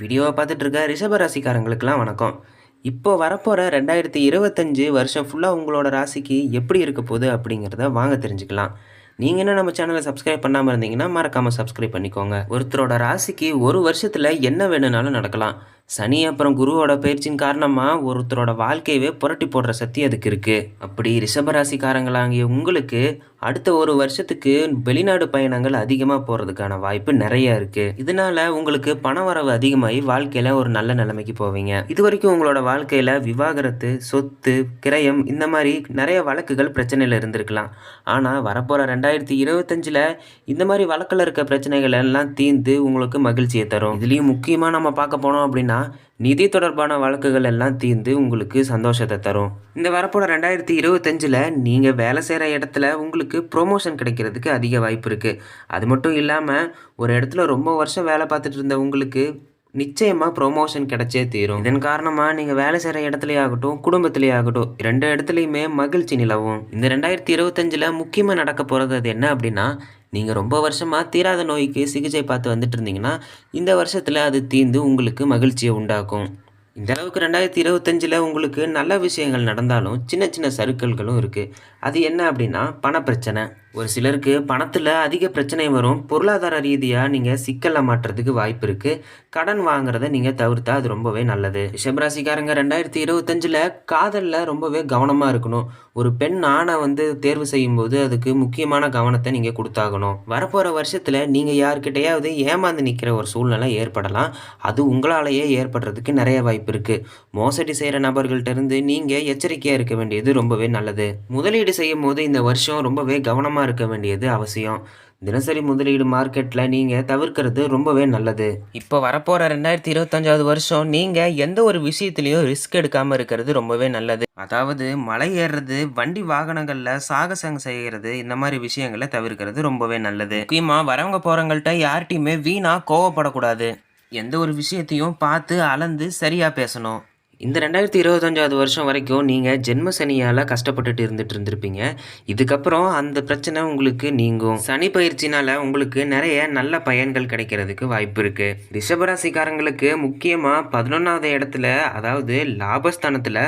வீடியோவை பார்த்துட்டு இருக்க ரிஷப ராசிக்காரங்களுக்கெல்லாம் வணக்கம். இப்போ வரப்போகிற ரெண்டாயிரத்தி இருபத்தஞ்சு வருஷம் ஃபுல்லாக உங்களோட ராசிக்கு எப்படி இருக்க போகுது அப்படிங்கிறத வாங்க தெரிஞ்சுக்கலாம். நீங்கள் என்ன நம்ம சேனலை சப்ஸ்கிரைப் பண்ணாமல் இருந்தீங்கன்னா மறக்காமல் சப்ஸ்கிரைப் பண்ணிக்கோங்க. ஒருத்தரோட ராசிக்கு ஒரு வருஷத்தில் என்ன வேணும்னாலும் நடக்கலாம். சனி அப்புறம் குருவோட பயிற்சியின் காரணமாக ஒருத்தரோட வாழ்க்கையவே புரட்டி போடுற சக்தி அதுக்கு இருக்குது அப்படி ரிஷபராசிக்காரங்களாகிய உங்களுக்கு அடுத்த ஒரு வருஷத்துக்கு வெளிநாடு பயணங்கள் அதிகமாக போகிறதுக்கான வாய்ப்பு நிறைய இருக்குது இதனால உங்களுக்கு பண வரவு அதிகமாகி வாழ்க்கையில் ஒரு நல்ல நிலைமைக்கு போவீங்க. இது வரைக்கும் உங்களோட வாழ்க்கையில் விவாகரத்து சொத்து கிரயம் இந்த மாதிரி நிறைய வழக்குகள் பிரச்சனையில் இருந்திருக்கலாம். ஆனால் வரப்போகிற ரெண்டாயிரத்தி இருபத்தஞ்சில் இந்த மாதிரி வழக்கில் இருக்க பிரச்சனைகள் எல்லாம் தீர்ந்து உங்களுக்கு மகிழ்ச்சியை தரும். இதுலேயும் முக்கியமாக நம்ம பார்க்க போனோம் அப்படின்னா நிதி தொடர்பான வழக்குகள் எல்லாம் தீர்ந்து உங்களுக்கு சந்தோஷத்தை தரும். இந்த வரப்போட ரெண்டாயிரத்தி இருபத்தஞ்சில் நீங்கள் வேலை செய்கிற இடத்துல உங்களுக்கு ப்ரொமோஷன் கிடைக்கிறதுக்கு அதிக வாய்ப்பு இருக்குது அது மட்டும் இல்லாமல் ஒரு இடத்துல ரொம்ப வருஷம் வேலை பார்த்துட்டு இருந்த உங்களுக்கு நிச்சயமாக ப்ரொமோஷன் கிடைச்சே தீரும். இதன் காரணமாக நீங்கள் வேலை செய்கிற இடத்துலையே ஆகட்டும் குடும்பத்திலேயே ஆகட்டும் ரெண்டு இடத்துலையுமே மகிழ்ச்சி நிலவும். இந்த ரெண்டாயிரத்தி இருபத்தஞ்சில் முக்கியமாக நடக்க போகிறது அது என்ன அப்படின்னா நீங்கள் ரொம்ப வருஷமாக தீராத நோய்க்கு சிகிச்சை பார்த்து வந்துட்டு இருந்தீங்கன்னா இந்த வருஷத்தில் அது தீர்ந்து உங்களுக்கு மகிழ்ச்சியை உண்டாக்கும். இந்த அளவுக்கு ரெண்டாயிரத்தி இருபத்தஞ்சில் உங்களுக்கு நல்ல விஷயங்கள் நடந்தாலும் சின்ன சின்ன சருக்கல்களும் இருக்குது அது என்ன அப்படின்னா பணப்பிரச்சனை. ஒரு சிலருக்கு பணத்தில் அதிக பிரச்சனை வரும். பொருளாதார ரீதியாக நீங்கள் சிக்கலில் மாட்டுறதுக்கு வாய்ப்பு இருக்குது கடன் வாங்குறத நீங்கள் தவிர்த்தா அது ரொம்பவே நல்லது. ரிஷபராசிக்காரங்க ரெண்டாயிரத்தி இருபத்தஞ்சில் காதலில் ரொம்பவே கவனமாக இருக்கணும். ஒரு பெண் ஆணை வந்து தேர்வு செய்யும்போது அதுக்கு முக்கியமான கவனத்தை நீங்கள் கொடுத்தாகணும். வரப்போகிற வருஷத்தில் நீங்கள் யார்கிட்டயாவது ஏமாந்து நிற்கிற ஒரு சூழ்நிலை ஏற்படலாம். அது உங்களாலேயே ஏற்படுறதுக்கு நிறைய வாய்ப்பு இருக்குது மோசடி செய்கிற நபர்கள்ட்ட இருந்து நீங்கள் எச்சரிக்கையாக இருக்க வேண்டியது ரொம்பவே நல்லது. முதலீடு செய்யும் போது இந்த வருஷம் ரொம்பவே கவனமாக இருக்க வேண்டியது அவசியம். தினசரி முதலீடு மார்க்கெட்டில் நீங்கள் தவிர்க்கிறது ரொம்பவே நல்லது. இப்போ வரப்போகிற ரெண்டாயிரத்தி இருபத்தஞ்சாவது வருஷம் நீங்கள் எந்த ஒரு விஷயத்துலையும் ரிஸ்க் எடுக்காமல் இருக்கிறது ரொம்பவே நல்லது. அதாவது மலை ஏறுறது வண்டி வாகனங்களில் சாகசம் செய்கிறது இந்த மாதிரி விஷயங்களை தவிர்க்கிறது ரொம்பவே நல்லது. முக்கியமாக வரவங்க போகிறவங்கள்ட்ட யார்கிட்டையுமே வீணாக கோவப்படக்கூடாது. எந்த ஒரு விஷயத்தையும் பார்த்து அளந்து சரியாக பேசணும். இந்த ரெண்டாயிரத்தி இருபத்தஞ்சாவது வருஷம் வரைக்கும் நீங்கள் ஜென்ம சனியால் கஷ்டப்பட்டுட்டு இருந்துட்டு இருந்திருப்பீங்க. இதுக்கப்புறம் அந்த பிரச்சனை உங்களுக்கு நீங்கும். சனி பயிற்சினால் உங்களுக்கு நிறைய நல்ல பயன்கள் கிடைக்கிறதுக்கு வாய்ப்பு இருக்குது ரிஷபராசிக்காரங்களுக்கு முக்கியமாக பதினொன்றாவது இடத்துல அதாவது லாபஸ்தானத்தில்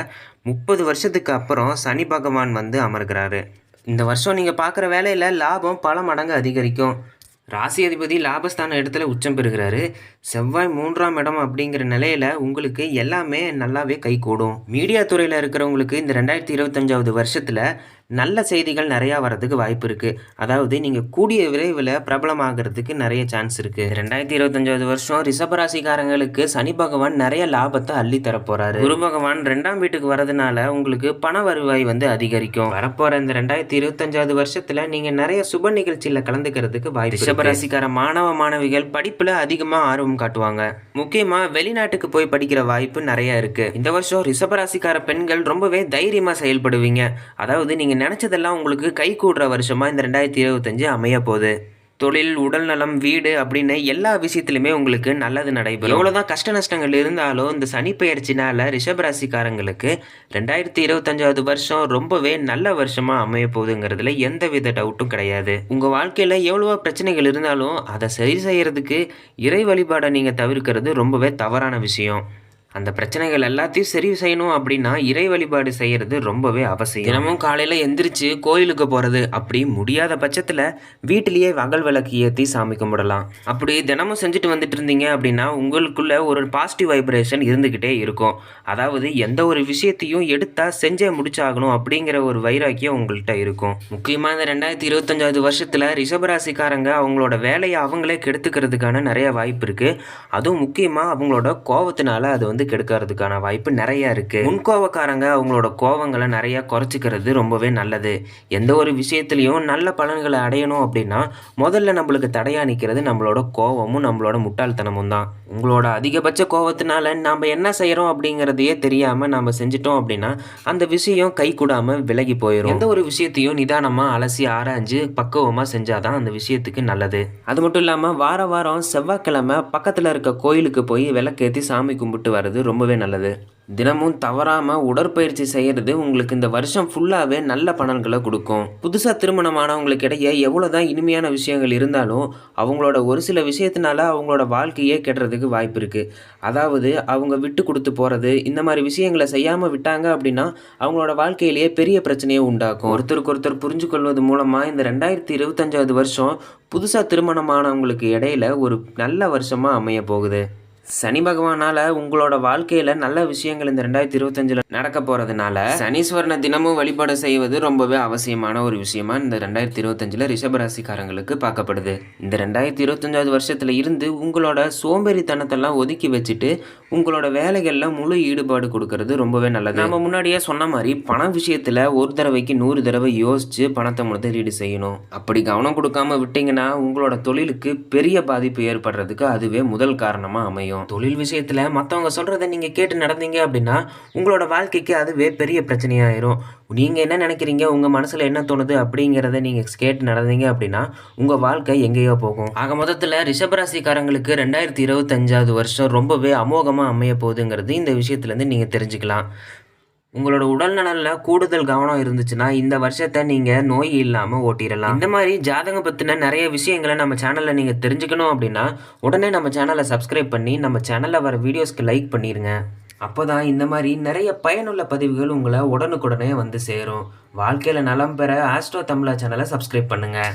முப்பது வருஷத்துக்கு அப்புறம் சனி பகவான் வந்து அமர்கிறாரு. இந்த வருஷம் நீங்கள் பார்க்குற வேலையில் லாபம் பல மடங்கு அதிகரிக்கும். ராசி அதிபதி லாபஸ்தான இடத்துல உச்சம் பெறுகிறாரு. செவ்வாய் மூன்றாம் இடம் அப்படிங்கிற நிலையில உங்களுக்கு எல்லாமே நல்லாவே கை கூடும் மீடியா துறையில் இருக்கிறவங்களுக்கு இந்த ரெண்டாயிரத்தி இருபத்தஞ்சாவது வருஷத்தில் நல்ல செய்திகள் நிறையா வரதுக்கு வாய்ப்பு இருக்குது அதாவது நீங்கள் கூடிய விரைவில் பிரபலமாகிறதுக்கு நிறைய சான்ஸ் இருக்குது ரெண்டாயிரத்தி இருபத்தஞ்சாவது வருஷம் ரிஷபராசிக்காரங்களுக்கு சனி பகவான் நிறைய லாபத்தை அள்ளி தரப்போகிறாரு குரு பகவான் ரெண்டாம் வீட்டுக்கு வரதுனால உங்களுக்கு பண வருவாய் வந்து அதிகரிக்கும். வரப்போகிற இந்த ரெண்டாயிரத்தி இருபத்தஞ்சாவது வருஷத்தில் நீங்கள் நிறைய சுப நிகழ்ச்சியில் கலந்துக்கிறதுக்கு வாய்ப்பு ரிஷபராசிக்கார மாணவ மாணவிகள் படிப்பில் அதிகமாக ஆர்வம் காட்டுவாங்க. முக்கியமாக வெளிநாட்டுக்கு போய் படிக்கிற வாய்ப்பு நிறைய இருக்குது இந்த வருஷம் ரிஷபராசிக்கார பெண்கள் ரொம்பவே தைரியமாக செயல்படுவீங்க. அதாவது நீங்கள் நினச்சதெல்லாம் உங்களுக்கு கை கூடுற வருஷமாக இந்த ரெண்டாயிரத்தி இருபத்தஞ்சு அமைய போகுது. தொழில் உடல்நலம் வீடு அப்படின்னு எல்லா விஷயத்துலையுமே உங்களுக்கு நல்லது நடைபெறும். எவ்வளோதான் கஷ்ட நஷ்டங்கள் இருந்தாலும் இந்த சனி பெயர்ச்சினால ரிஷபராசிக்காரங்களுக்கு ரெண்டாயிரத்தி இருபத்தஞ்சாவது வருஷம் ரொம்பவே நல்ல வருஷமாக அமைய போகுதுங்கிறதுல எந்த வித டவுட்டும் கிடையாது. உங்கள் வாழ்க்கையில் எவ்வளவோ பிரச்சனைகள் இருந்தாலும் அதை சரி செய்கிறதுக்கு இறை வழிபாடை நீங்கள் தவிர்க்கிறது ரொம்பவே தவறான விஷயம். அந்த பிரச்சனைகள் எல்லாத்தையும் சரி செய்யணும் அப்படின்னா இறை வழிபாடு செய்யறது ரொம்பவே அவசியம். தினமும் காலையில் எந்திரிச்சு கோயிலுக்கு போகிறது அப்படி முடியாத பட்சத்தில் வீட்டிலேயே வகல் விளக்கு ஏற்றி சாமி கும்பிடலாம். அப்படி தினமும் செஞ்சுட்டு வந்துட்டு இருந்தீங்க அப்படின்னா உங்களுக்குள்ள ஒரு பாசிட்டிவ் வைப்ரேஷன் இருந்துக்கிட்டே இருக்கும். அதாவது எந்த ஒரு விஷயத்தையும் எடுத்தால் செஞ்சே முடிச்சாகணும் அப்படிங்கிற ஒரு வைராக்கியம் உங்கள்கிட்ட இருக்கும். முக்கியமாக இந்த ரெண்டாயிரத்தி இருபத்தஞ்சாவது வருஷத்தில் ரிஷபராசிக்காரங்க அவங்களோட வேலையை அவங்களே கெடுத்துக்கிறதுக்கான நிறைய வாய்ப்பு இருக்குது அதுவும் முக்கியமாக அவங்களோட கோபத்தினால அது வந்து கெடுக்கிறதுக்கான வாய்ப்பு நிறைய இருக்குது முன்கோவக்காரங்க அவங்களோட கோவங்களை நிறைய குறைச்சிக்கிறது ரொம்பவே நல்லது. எந்த ஒரு விஷயத்துலையும் நல்ல பலன்களை அடையணும் அப்படின்னா முதல்ல நம்மளுக்கு தடையாக நிற்கிறது நம்மளோட கோவமும் நம்மளோட முட்டாள்தனமும் தான். உங்களோட அதிகபட்ச கோவத்தினால நாம் என்ன செய்கிறோம் அப்படிங்கிறதையே தெரியாமல் நாம் செஞ்சிட்டோம் அப்படின்னா அந்த விஷயம் கை கூடாமல் விலகி போயிடும் எந்த ஒரு விஷயத்தையும் நிதானமாக அலசி ஆராய்ஞ்சு பக்குவமாக செஞ்சாதான் அந்த விஷயத்துக்கு நல்லது. அது மட்டும் இல்லாமல் வார வாரம் செவ்வாய்க்கிழமை பக்கத்தில் இருக்க கோயிலுக்கு போய் விளக்கேற்றி சாமி கும்பிட்டு வர்றது பண்ணுறது ரொம்பவே நல்லது. தினமும் தவறாமல் உடற்பயிற்சி செய்கிறது உங்களுக்கு இந்த வருஷம் ஃபுல்லாகவே நல்ல பலன்களை கொடுக்கும். புதுசாக திருமணமானவங்களுக்கு இடையே எவ்வளோ தான் இனிமையான விஷயங்கள் இருந்தாலும் அவங்களோட ஒரு சில விஷயத்தினால அவங்களோட வாழ்க்கையே கெடுறதுக்கு வாய்ப்பு இருக்குது அதாவது அவங்க விட்டு கொடுத்து போகிறது இந்த மாதிரி விஷயங்களை செய்யாமல் விட்டாங்க அப்படின்னா அவங்களோட வாழ்க்கையிலேயே பெரிய பிரச்சனையை உண்டாக்கும். ஒருத்தருக்கு ஒருத்தர் புரிஞ்சு கொள்வது மூலமாக இந்த ரெண்டாயிரத்தி இருபத்தஞ்சாவது வருஷம் புதுசாக திருமணமானவங்களுக்கு இடையில ஒரு நல்ல வருஷமாக அமைய போகுது. சனி பகவானால உங்களோட வாழ்க்கையில நல்ல விஷயங்கள் இந்த ரெண்டாயிரத்தி இருபத்தஞ்சில் நடக்க போறதுனால சனீஸ்வரனை தினமும் வழிபாடு செய்வது ரொம்பவே அவசியமான ஒரு விஷயமா இந்த ரெண்டாயிரத்தி இருபத்தஞ்சில் ரிஷபராசிக்காரங்களுக்கு பார்க்கப்படுது. இந்த ரெண்டாயிரத்தி இருபத்தஞ்சாவது வருஷத்துல இருந்து உங்களோட சோம்பேறித்தனத்தெல்லாம் ஒதுக்கி வச்சுட்டு உங்களோட வேலைகள்ல முழு ஈடுபாடு கொடுக்கறது ரொம்பவே நல்லது. நம்ம முன்னாடியே சொன்ன மாதிரி பண விஷயத்துல ஒரு தடவைக்கு நூறு தடவை யோசிச்சு பணத்தை முதலீடு செய்யணும். அப்படி கவனம் கொடுக்காம விட்டீங்கன்னா உங்களோட தொழிலுக்கு பெரிய பாதிப்பு ஏற்படுறதுக்கு அதுவே முதல் காரணமா அமையும். தொழில் விஷயத்தில் மற்றவங்க சொல்கிறத நீங்கள் கேட்டு நடந்தீங்க அப்படின்னா உங்களோட வாழ்க்கைக்கு அதுவே பெரிய பிரச்சனையாயிரும். நீங்கள் என்ன நினைக்கிறீங்க? உங்கள் மனசில் என்ன தோணுது? அப்படிங்கிறத நீங்கள் கேட்டு நடந்தீங்க அப்படின்னா உங்கள் வாழ்க்கை எங்கேயோ போகும். ஆக மொத்தத்தில் ரிஷபராசிக்காரங்களுக்கு ரெண்டாயிரத்தி இருபத்தஞ்சாவது வருஷம் ரொம்பவே அமோகமாக அமைய போகுதுங்கிறது இந்த விஷயத்துலேருந்து நீங்கள் தெரிஞ்சுக்கலாம். உங்களோட உடல் நலனில் கூடுதல் கவனம் இருந்துச்சுன்னா இந்த வருஷத்தை நீங்கள் நோய் இல்லாமல் ஓட்டிடலாம். இந்த மாதிரி ஜாதகம் பற்றின நிறைய விஷயங்களை நம்ம சேனலில் நீங்கள் தெரிஞ்சுக்கணும் அப்படின்னா உடனே நம்ம சேனலை சப்ஸ்கிரைப் பண்ணி நம்ம சேனலில் வர வீடியோஸ்க்கு லைக் பண்ணிடுங்க அப்போ தான் இந்த மாதிரி நிறைய பயனுள்ள பதிவுகள் உங்களை உடனுக்குடனே வந்து சேரும். வாழ்க்கையில் நலம் பெற ஆஸ்ட்ரோ தமிழா சேனலை சப்ஸ்கிரைப் பண்ணுங்கள்